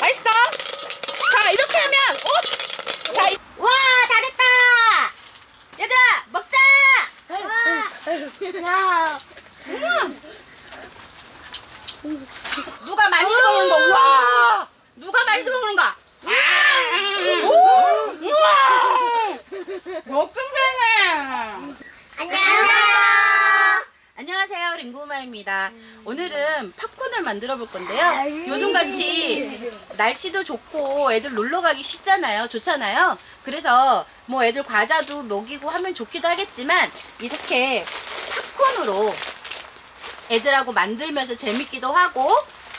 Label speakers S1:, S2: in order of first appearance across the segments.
S1: 맛있어? 자, 이렇게 하면, 어? 자, 이- 와, 다 됐다! 얘들아, 먹자! 누가 많이 먹는 거, 우와! 누가 많이 먹는가? 오! 우와! 먹금되네!
S2: 안녕하세요.
S1: 안녕하세요, 링고마입니다. 오늘은 팝콘을 만들어 볼 건데요. 요즘같이 날씨도 좋고 애들 놀러 가기 쉽잖아요. 좋잖아요. 그래서 뭐 애들 과자도 먹이고 하면 좋기도 하겠지만 이렇게 팝콘으로 애들하고 만들면서 재밌기도 하고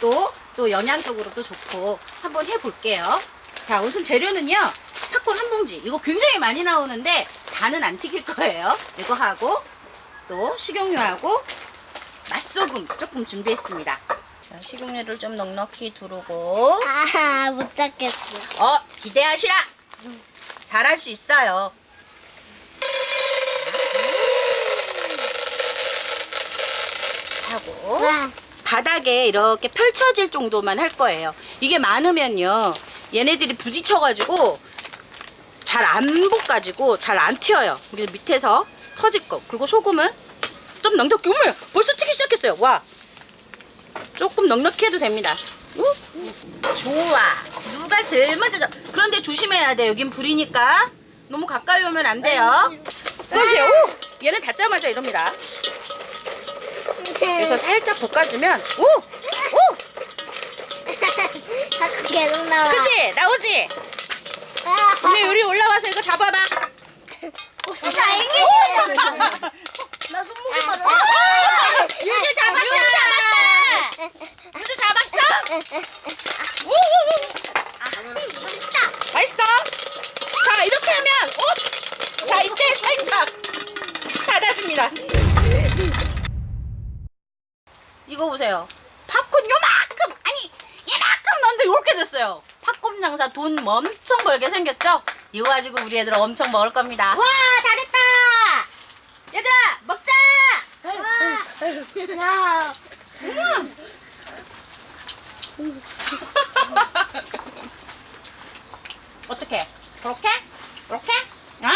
S1: 또, 또 영양적으로도 좋고 한번 해볼게요. 자, 우선 재료는요. 팝콘 한 봉지. 이거 굉장히 많이 나오는데 다는 안 튀길 거예요. 이거 하고 또 식용유하고 맛소금 조금 준비했습니다. 자, 식용유를 좀 넉넉히 두르고
S2: 아, 못 잡겠어.
S1: 어 기대하시라. 잘할 수 있어요. 하고
S2: 와,
S1: 바닥에 이렇게 펼쳐질 정도만 할 거예요. 이게 많으면요. 얘네들이 부딪혀가지고 잘 안 볶아지고 잘 안 튀어요. 그래서 밑에서 터질 거. 그리고 소금은 좀 넉넉히. 어머 벌써 튀기 시작했어요. 와. 조금 넉넉히 해도 됩니다. 우? 좋아. 누가 제일 먼저 잡... 그런데 조심해야 돼. 여긴 불이니까. 너무 가까이 오면 안 돼요. 보세요. 오! 얘는 닿자마자 이럽니다. 그래서 살짝 볶아주면 오! 오!
S2: 자꾸 계속 나와.
S1: 그치? 나오지?
S2: 아,
S1: 언니 우리 올라와서 이거 잡아봐
S2: 혹시 다행이지? 나 손목이 빠져.
S1: 유주 잡았다 유주 잡았다 유주 잡았어? 오오오 맛있어? 자 이렇게 하면 오! 자 이때 살짝 닫아줍니다. 이거 보세요. 팝콘 요만큼! 아니 이만큼 넣는데 이렇게 됐어요. 팝콘 장사 돈 엄청 벌게 생겼죠? 이거 가지고 우리 애들 엄청 먹을 겁니다. 와 다 됐다! 얘들아 먹자!
S2: 나
S1: 어떻게? 그렇게? 그렇게? 어?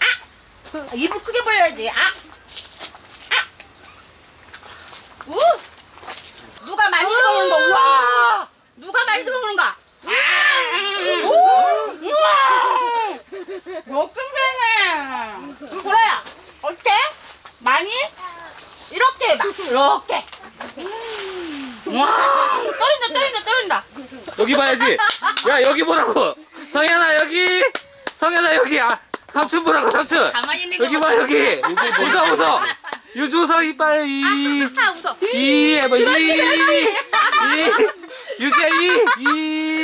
S1: 아! 입을 크게 벌려야지. 아! 아! 우! 누가 많이 먹는 거? 우와! 누가 많이 먹는가? 아! 오! 우와! 먹금되네. 보라야, 어때? 많이? 이렇게 해봐. 이렇게. 음. 와! 떨린다, 떨린다, 떨린다.
S3: 여기 봐야지. 야 여기 보라고. 성현아 여기. 성현아 여기. 아 삼촌 보라고 삼촌.
S1: 가만히 있는 거
S3: 여기 봐 여기. 웃어 웃어. 유주서 이빨 이.
S1: 아, 웃어.
S3: 이 해봐 이. 이. 유지야 이. 이.